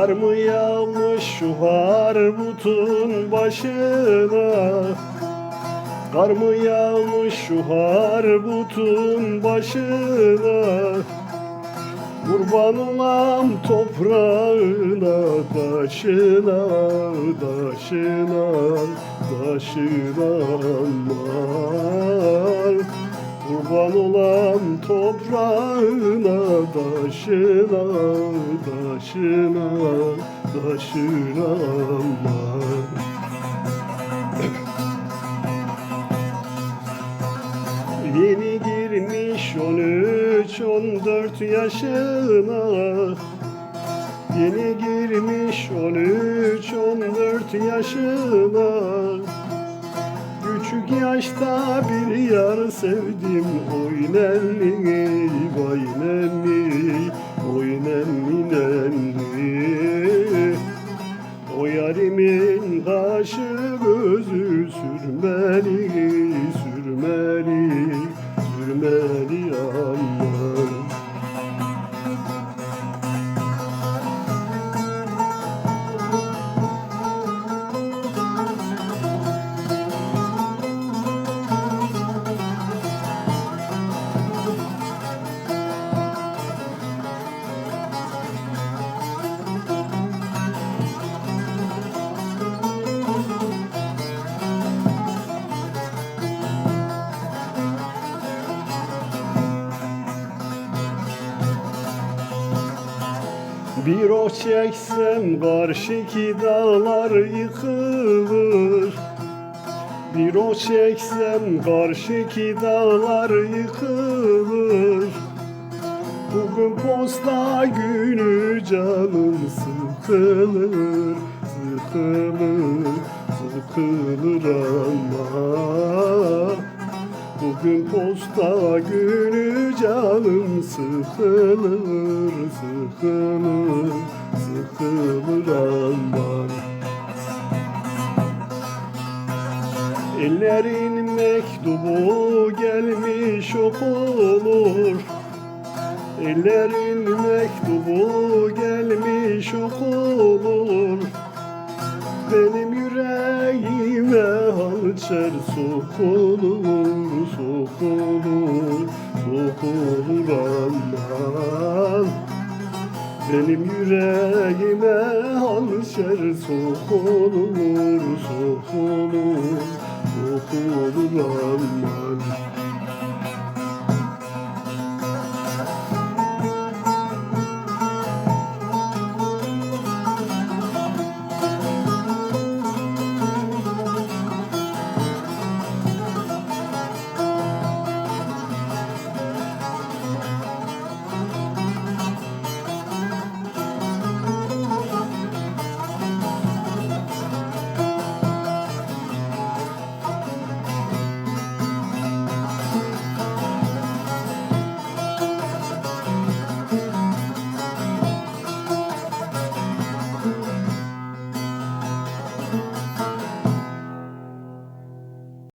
Kar mı yağmış şu harbutun başına Kar mı yağmış şu harbutun başına Kurban olam toprağına, taşına, taşına, taşına aman. Kurban olam toprağına, taşına, taşına, taşına aman. Yeni girmiş 13-14 yaşına Yeni girmiş 13-14 yaşına Küçük yaşta bir yar sevdim. Oy nenni, vay nenni Oy nenni nenni. O yarimin kaşı gözü sürmeli, Bir o çeksem karşıki dağlar yıkılır. Bir o çeksem karşıki dağlar yıkılır. Bugün posta günü canım sıkılır Sıkılır, sıkılır ama Bugün posta günü canım sıkılır, sıkılır, sıkılır aman. Ellerin mektubu gelmiş okunur Ellerin mektubu gelmiş okunur benim yüreğime hançer sokulur, sokulur, sokulur aman. Benim yüreğime hançer sokulur, sokulur, sokulur aman.